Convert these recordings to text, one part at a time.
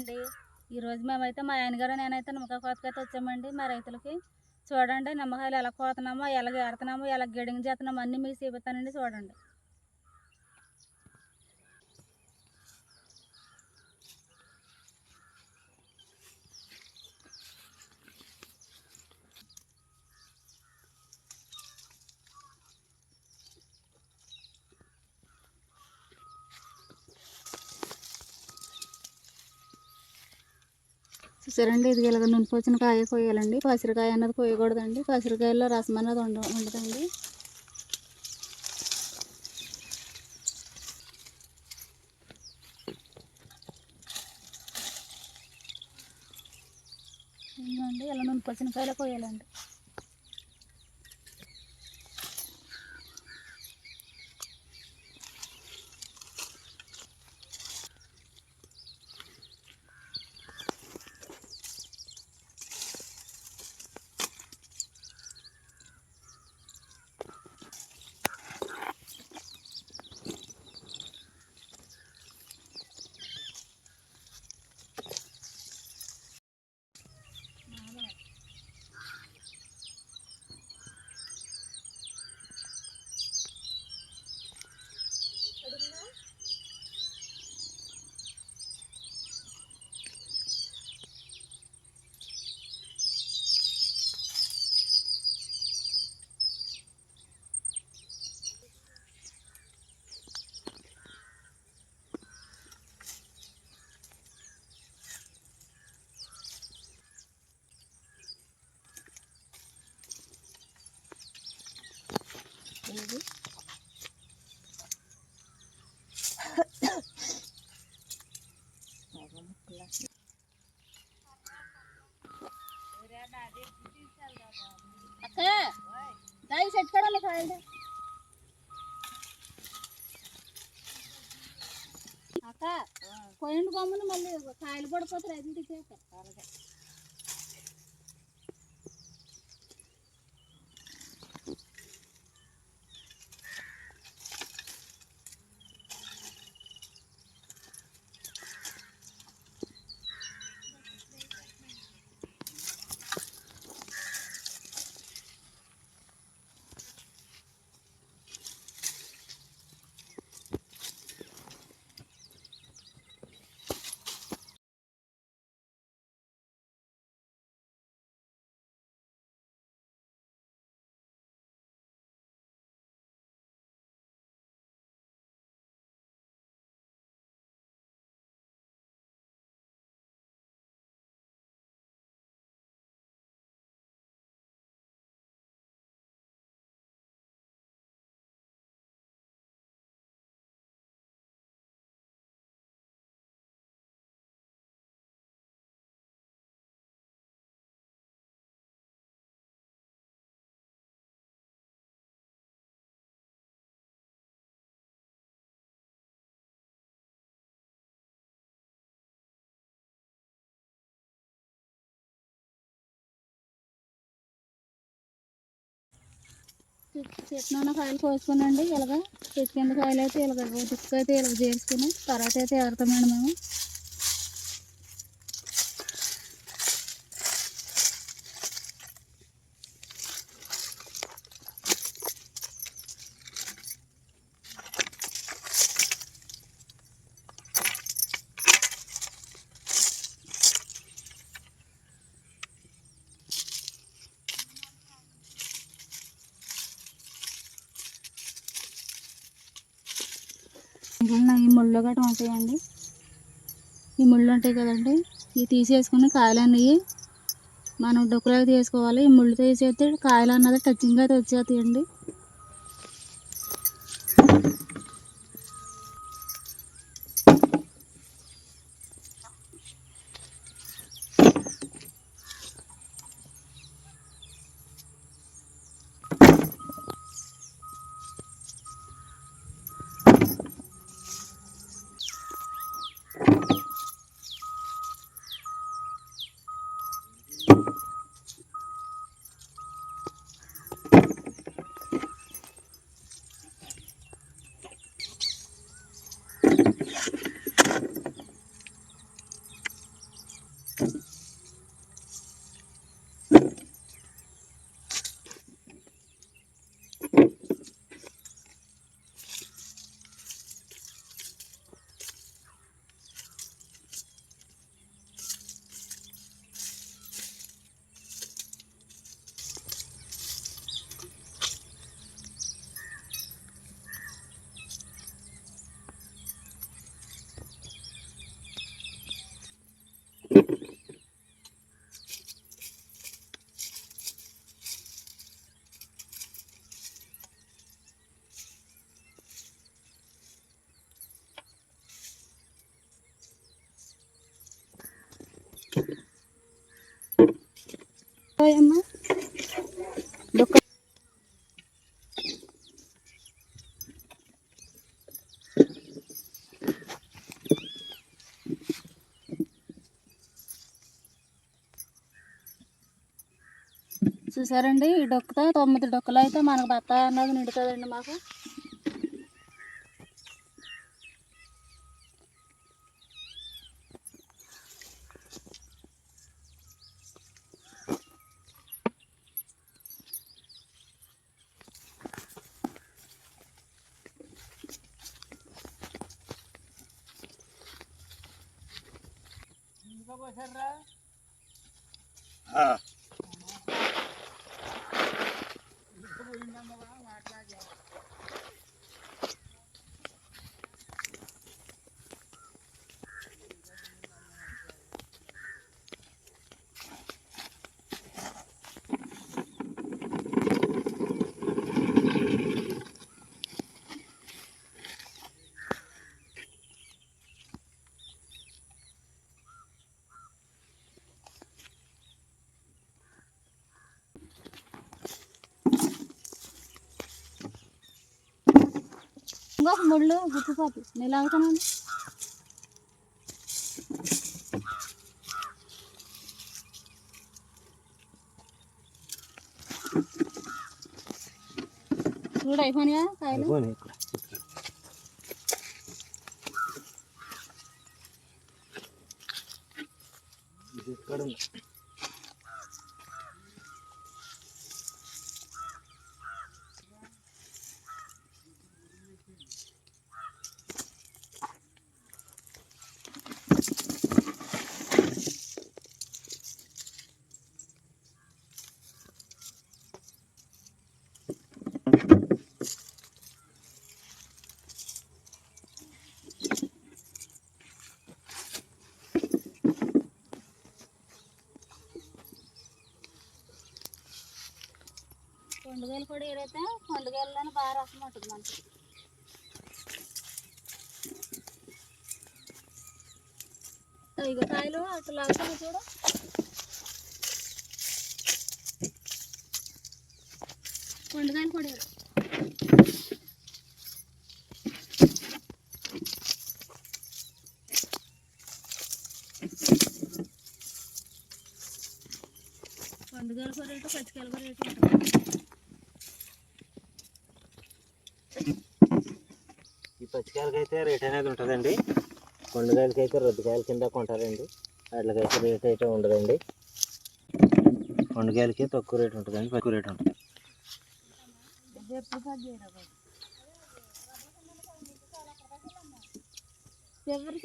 అండి. ఈరోజు మేమైతే మా ఆయనగారు నేనైతే నిమ్మకాయ కోతకైతే వచ్చామండి. మా రైతులకి చూడండి నిమ్మకాయలు ఎలా కోతున్నామో ఎలా ఏడుతున్నామో ఎలా గిడింగ్ చేస్తున్నామో అన్నీ మీకు చూపిస్తానండి చూడండి. చూసారండి? ఇది ఇలాగ నునుపు వచ్చిన కాయ కోయాలండి. పసిరికాయ అన్నది కోయకూడదండి. పసిరికాయలో రసం అన్నది ఉండ ఉండదండి. ఇలా నునుపు వచ్చిన కాయలు కోయాలండి ఇది అక్క దాయి సెట్ కడాలి కాయలు అక్క కోయండి కొమ్మని మళ్ళీ కాయలు పడిపోతారు అది అలాగే. చెట్టు కాయలు కోసుకునండి ఇలాగ చెట్టు కింద కాయలు అయితే ఇలాగ దిక్కు అయితే ఇలాగ చేసుకుని తర్వాత అయితే ఏరుతామండి మేము. ఇంట్లో ఈ ముళ్ళు గట్రా ఉంటాయండి. ఈ ముళ్ళు ఉంటాయి కదండి. ఇవి తీసేసుకుని కాయలు మనం డొక్కులాగా తీసుకోవాలి. ఈ ముళ్ళు తీసేస్తే కాయలు అన్నది టచింగ్ అయితే వచ్చేస్తాయండి. చూసారండి? ఈ డొక్కతో తొమ్మిది డొక్కలు అయితే మనకు బత్తా అన్నది నిండుతుందండి మాకు. agua cerrada? Ah. ఇంకొక ముళ్ళు గుచ్చిపోతుంది నేను లాగుతానండి చూడు అయిపోయినాయా కాయలు అయిపోయినాయి ఇక్కడ. కొండగాయలు కూడా ఏదైతే కొండగాయలలోనే బాగా రసం ఉంటుంది మనకి. ఇగో కాయలు అసలు లాగుతాను చూడు. కొండగాయలు కూడా ఏరు. కొండగాయలు కూడా రేటు పచ్చికాయలు కూడా రేటు ఉంటుంది పచ్చికాయలకి అయితే రేట్ అనేది ఉంటుందండి. కొండకాయలకి అయితే రొద్దుకాయల కింద కొంటారండి. వాటికైతే రేట్ అయితే ఉండదండి. కొండకాయలకి తక్కువ రేట్ ఉంటుందండి తక్కువ రేట్ ఉంటుంది. ఎవరి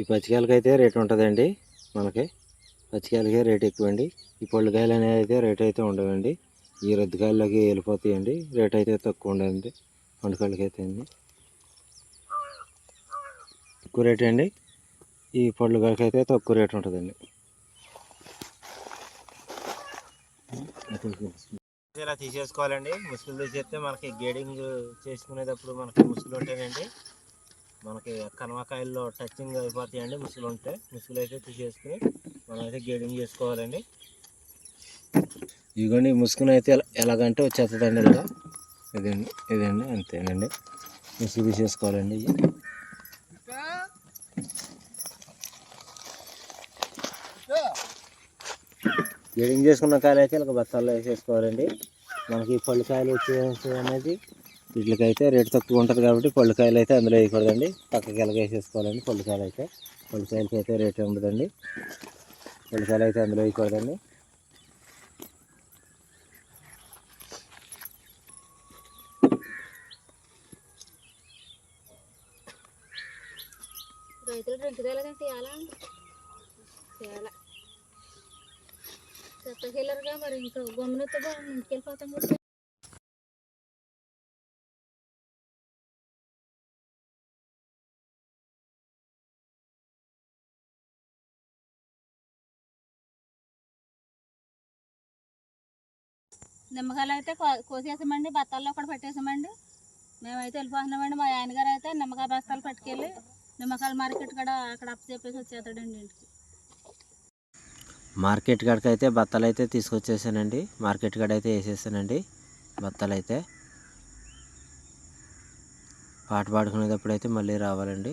ఈ పచ్చికాయలకి అయితే రేట్ ఉంటుందండి మనకి. పచ్చికాయలకే రేట్ ఎక్కువండి. ఈ పళ్ళుకాయలు అనేది అయితే రేట్ అయితే ఉండవండి. ఈ రద్దుకాయలకి వెళ్ళిపోతాయండి. రేట్ అయితే తక్కువ ఉండదండి పండుకాయలకి అయితే అండి ఎక్కువ రేట్ అండి ఈ పళ్ళుకాయలకైతే అయితే తక్కువ రేట్ ఉంటుందండి. ఇలా తీసేసుకోవాలండి. ముసుగులు తీసేస్తే మనకి గేడింగ్ చేసుకునేటప్పుడు మనకి ముసుగులు ఉంటాయండి. మనకి కనవకాయల్లో టచింగ్ అయిపోతాయండి ముసుగులు ఉంటే ముసుగులు అయితే తీసేసుకుని మనం అయితే గేడింగ్ చేసుకోవాలండి. ఇదిగోండి ఈ ముసుగును అయితే ఎలాగంటే వచ్చేస్తుందండి ఇలా. ఇదండి ఇదండి అంతేనండి. ముసుగు తీసేసుకోవాలండి గేడింగ్ చేసుకున్న కాయలు అయితే ఇలా బత్తాల్లో వేసేసుకోవాలండి. మనకి పళ్ళు కాయలు వచ్చే అనేది వీటికైతే రేటు తక్కువ ఉంటుంది కాబట్టి పళ్ళు అయితే అందులో వేయకూడదండి. పక్కకి ఎలాగ వేసేసుకోవాలండి పళ్ళు అయితే. పళ్ళు అయితే రేటు ఉండదండి. పళ్ళు అయితే అందులో వేయకూడదండి. రైతులు రెండు వేలకంటే ఎలా చెత్తకెళ్ళరుగా మరి ఇంకా గమ్మునతో ఇంటికి వెళ్ళిపోతాం నిమ్మకాయలు అయితే కో- కోసేసామండి బత్తాల్లో కూడా పెట్టేసామండి. మేమైతే వెళ్ళిపోతున్నామండి మా ఆయనగారు అయితే నిమ్మకాయ బస్తాలు పట్టుకెళ్ళి నిమ్మకాయల మార్కెట్ కూడా అక్కడ అప్పు చెప్పేసి వచ్చేస్తాడండి ఇంటికి. మార్కెట్ కాడికి అయితే బత్తాలు అయితే తీసుకొచ్చేసానండి. మార్కెట్ కాడ అయితే వేసేసానండి బత్తాలు అయితే పాట పాడుకునేటప్పుడు అయితే మళ్ళీ రావాలండి.